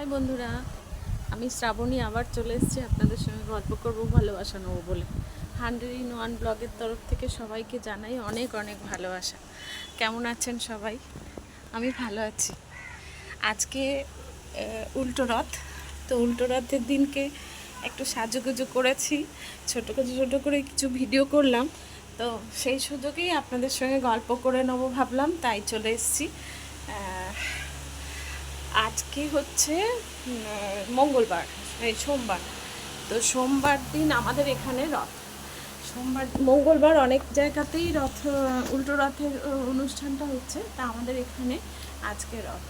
High বন্ধুরা, আমি শ্রাবণী আবার চলে এসেছি আপনাদের সঙ্গে গল্প করব ভালোবাসা নেব বলে। হান্ড্রেড ইন ওয়ান ব্লগের তরফ থেকে সবাইকে জানাই অনেক অনেক ভালোবাসা। কেমন আছেন সবাই? আমি ভালো আছি। আজকে উল্টো রথ। তো উল্টো রথের দিনকে একটু সাজুগুজু করেছি ছোটো করে ছোটো করে কিছু ভিডিও করলাম। তো সেই সুযোগেই আপনাদের সঙ্গে গল্প করে নেব ভাবলাম, তাই চলে এসেছি। আজকে হচ্ছে মঙ্গলবার, এই সোমবার। তো সোমবার দিন আমাদের এখানে রথ। সোমবার মঙ্গলবার অনেক জায়গাতেই রথ উল্টো রথের অনুষ্ঠানটা হচ্ছে, তা আমাদের এখানে আজকে রথ।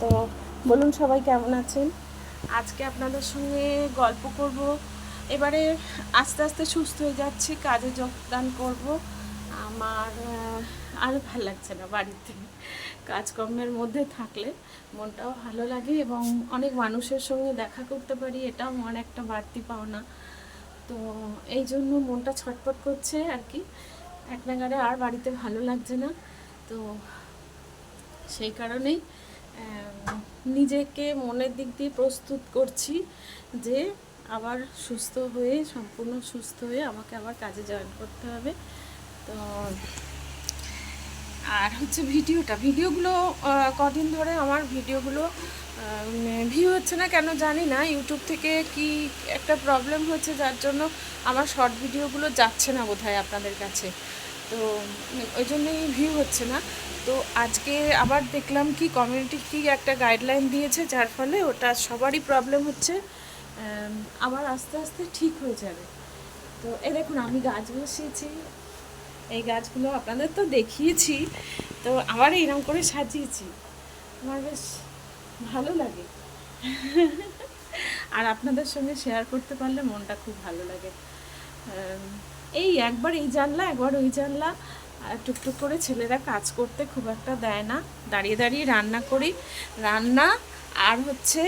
তো বলুন সবাই কেমন আছেন? আজকে আপনাদের সঙ্গে গল্প করব। এবারে আস্তে আস্তে সুস্থ হয়ে যাচ্ছি, কাজে যোগদান করব। আমার আর ভালো লাগছে না বাড়িতে। কাজকর্মের মধ্যে থাকলে মনটাও ভালো লাগে এবং অনেক মানুষের সঙ্গে দেখা করতে পারি, এটাও আমার একটা বাড়তি পাওনা। তো এই জন্য মনটা ছটফট করছে আর কি। এক নাগারে আর বাড়িতে ভালো লাগছে না। তো সেই কারণেই নিজেকে মনের দিক দিয়ে প্রস্তুত করছি যে আবার সুস্থ হয়ে, সম্পূর্ণ সুস্থ হয়ে আমাকে আবার কাজে জয়েন করতে হবে। তো, আর হচ্ছে ভিডিওটা, ভিডিওগুলো কদিন ধরে আমার ভিডিওগুলো ভিউ হচ্ছে না কেন জানি না। ইউটিউব থেকে কি একটা প্রবলেম হচ্ছে যার জন্য আমার শর্ট ভিডিওগুলো যাচ্ছে না বোধহয় আপনাদের কাছে। তো, ওই জন্যই ভিউ হচ্ছে না। তো আজকে আবার দেখলাম কি কমিউনিটি কি একটা গাইডলাইন দিয়েছে, যার ফলে ওটা সবারই প্রবলেম হচ্ছে। আবার আস্তে আস্তে ঠিক হয়ে যাবে। তো এ দেখুন আমি গাছ বসিয়েছি। এই গাছগুলো আপনাদের তো দেখিয়েছি, তো আবার এইরকম করে সাজিয়েছি। আমার বেশ ভালো লাগে। আর আপনাদের সঙ্গে শেয়ার করতে পারলে মনটা খুব ভালো লাগে। এই একবার এই জানলা, একবার ওই জানলা। টুকটুক করে ছেলেরা কাজ করতে খুব একটা দেয় না। দাঁড়িয়ে দাঁড়িয়ে রান্না করি। রান্না আর হচ্ছে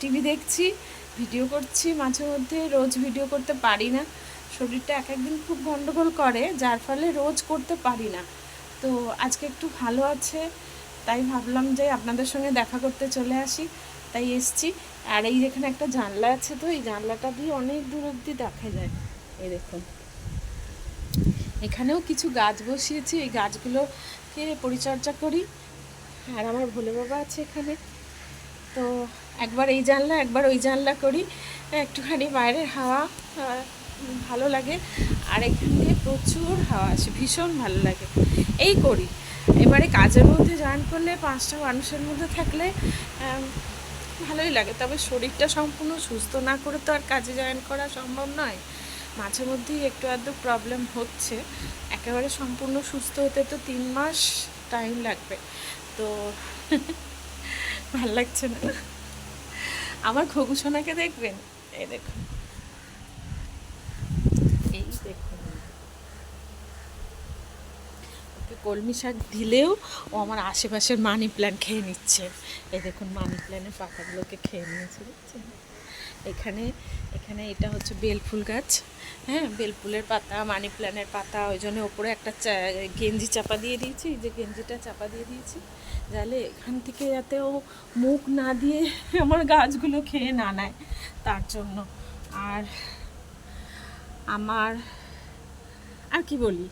টিভি দেখছি ভিডিও করছি মাঝে মধ্যে। রোজ ভিডিও করতে পারি না। শরীরটা এক একদিন খুব গন্ডগোল করে, যার ফলে রোজ করতে পারি না। তো আজকে একটু ভালো আছে, তাই ভাবলাম যে আপনাদের সঙ্গে দেখা করতে চলে আসি। তাই এসছি। আর এই যেখানে একটা জানলা আছে তো, এই জানলাটা দিয়ে অনেক দূর অবধি দেখা যায়। এই দেখুন। এখানেও কিছু গাছ বসিয়েছি, এই গাছগুলোকে পরিচর্যা করি। আর আমার ভোলে বাবা আছে এখানে। তো একবার এই জানলা, একবার ওই জানলা করি। একটুখানি বাইরের হাওয়া ভালো লাগে। আর এখান দিয়ে প্রচুর হাওয়া আসে, ভীষণ ভালো লাগে। এই করি। এবারে কাজের মধ্যে জয়েন করলে পাঁচটা মানুষের মধ্যে থাকলে ভালোই লাগে। তবে শরীরটা সম্পূর্ণ সুস্থ না করে তো আর কাজে জয়েন করা সম্ভব নয়। মাঝে মধ্যেই একটু আধটু প্রবলেম হচ্ছে। একেবারে সম্পূর্ণ সুস্থ হতে তো তিন মাস টাইম লাগবে। তো ভালো লাগছে না। আমার ঘঘু সোনাকে দেখবেন? এই দেখুন এই দেখুন ওকে কলমি শাক দিলেও ও আমার আশেপাশের মানি প্ল্যান্ট খেয়ে নিচ্ছে। এই দেখুন, মানি প্ল্যান্টের পাতাগুলোকে খেয়ে নিয়েছে, দেখছেন? এখানে এখানে এটা হচ্ছে বেলফুল গাছ। হ্যাঁ বেলফুলের পাতা, মানি প্ল্যান্টের পাতা, ওই জন্য ওপরে একটা গেঞ্জি চাপা দিয়ে দিয়েছি যে গেঞ্জিটা চাপা দিয়ে দিয়েছি। যাহলে এখান থেকে যাতে ও মুখ না দিয়ে আমার গাছগুলো খেয়ে না নেয়, তার জন্য। আর আমার, আর কি বলি?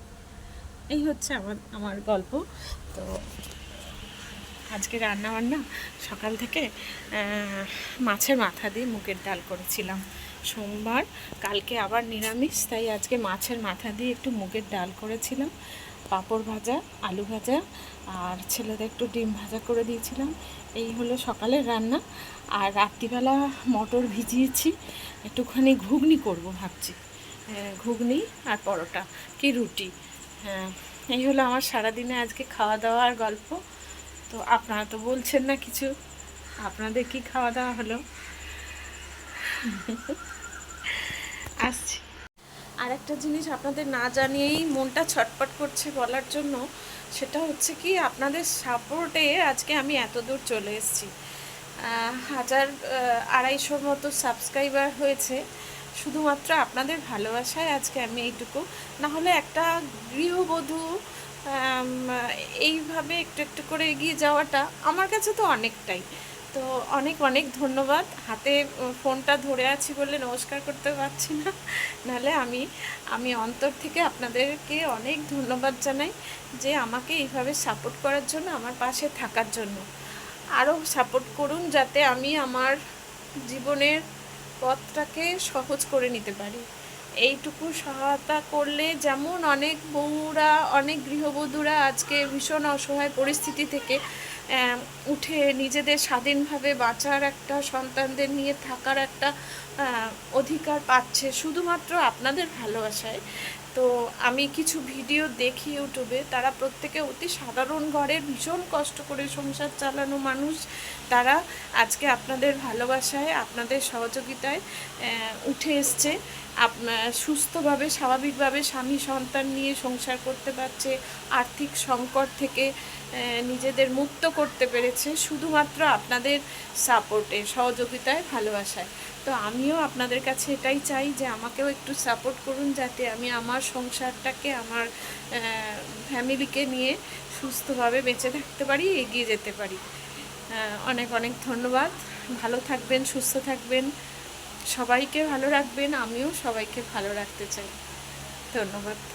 এই হচ্ছে আমার আমার গল্প। তো আজকে রান্না বান্না সকাল থেকে মাছের মাথা দিয়ে মুগের ডাল করেছিলাম। সোমবার, কালকে আবার নিরামিষ, তাই আজকে মাছের মাথা দিয়ে একটু মুগের ডাল করেছিলাম। পাঁপড় ভাজা, আলু ভাজা, আর ছেলেদের একটু ডিম ভাজা করে দিয়েছিলাম। এই হলো সকালের রান্না। আর রাত্রিবেলা মটর ভিজিয়েছি, একটুখানি ঘুগনি করব ভাবছি। ঘুগনি আর পরোটা, কি রুটি। হ্যাঁ এই হলো আমার সারাদিনে আজকে খাওয়া দাওয়া আর গল্প। তো আপনারা তো বলছেন না কিছু। আপনাদের কি খাওয়া দাওয়া হলো? আসছি। আর একটা জিনিস আপনাদের না জানিয়েই মনটা ছটপট করছে বলার জন্য, সেটা হচ্ছে কি, আপনাদের সাপোর্টে আজকে আমি এত দূর চলে এসেছি। হাজার আড়াইশোর মতো সাবস্ক্রাইবার হয়েছে। শুধুমাত্র আপনাদের ভালোবাসায় আজকে আমি এইটুকু। না হলে একটা গৃহবধূ এইভাবে একটু একটু করে এগিয়ে যাওয়াটা আমার কাছে তো অনেকটাই। তো অনেক অনেক ধন্যবাদ। হাতে ফোনটা ধরে আছি বলে নমস্কার করতে পারছি না। নাহলে আমি আমি অন্তর থেকে আপনাদেরকে অনেক ধন্যবাদ জানাই যে আমাকে এইভাবে সাপোর্ট করার জন্য, আমার পাশে থাকার জন্য। আরও সাপোর্ট করুন যাতে আমি আমার জীবনের পথটাকে সহজ করে নিতে পারি। এইটুকু সহায়তা করলে যেমন অনেক বউরা, অনেক গৃহবধূরা আজকে ভীষণ অসহায় পরিস্থিতি থেকে উঠে নিজেদের স্বাধীনভাবে বাঁচার একটা, সন্তানদের নিয়ে থাকার একটা অধিকার পাচ্ছে শুধুমাত্র আপনাদের ভালোবাসায়। তো আমি কিছু ভিডিও দেখি ইউটিউবে, তারা প্রত্যেকে অতি সাধারণ ঘরের ভীষণ কষ্ট করে সংসার চালানো মানুষ। তারা আজকে আপনাদের ভালোবাসায়, আপনাদের সহযোগিতায় উঠে এসছে। আপ- আহ, সুস্থভাবে স্বাভাবিকভাবে স্বামী সন্তান নিয়ে সংসার করতে পারছে আর্থিক সংকট থেকে নিজেদের মুক্ত করতে পেরেছে শুধুমাত্র আপনাদের সাপোর্টে সহযোগিতায় ভালোবাসায়। তো আমিও আপনাদের কাছে এটাই চাই যে আমাকেও একটু সাপোর্ট করুন যাতে আমি আমার সংসারটাকে আমার ফ্যামিলিকে নিয়ে সুস্থভাবে বেঁচে থাকতে পারি এগিয়ে যেতে পারি। অনেক অনেক ধন্যবাদ। ভালো থাকবেন সুস্থ থাকবেন। সবাইকে ভালো রাখবেন আমিও সবাইকে ভালো রাখতে চাই। ধন্যবাদ।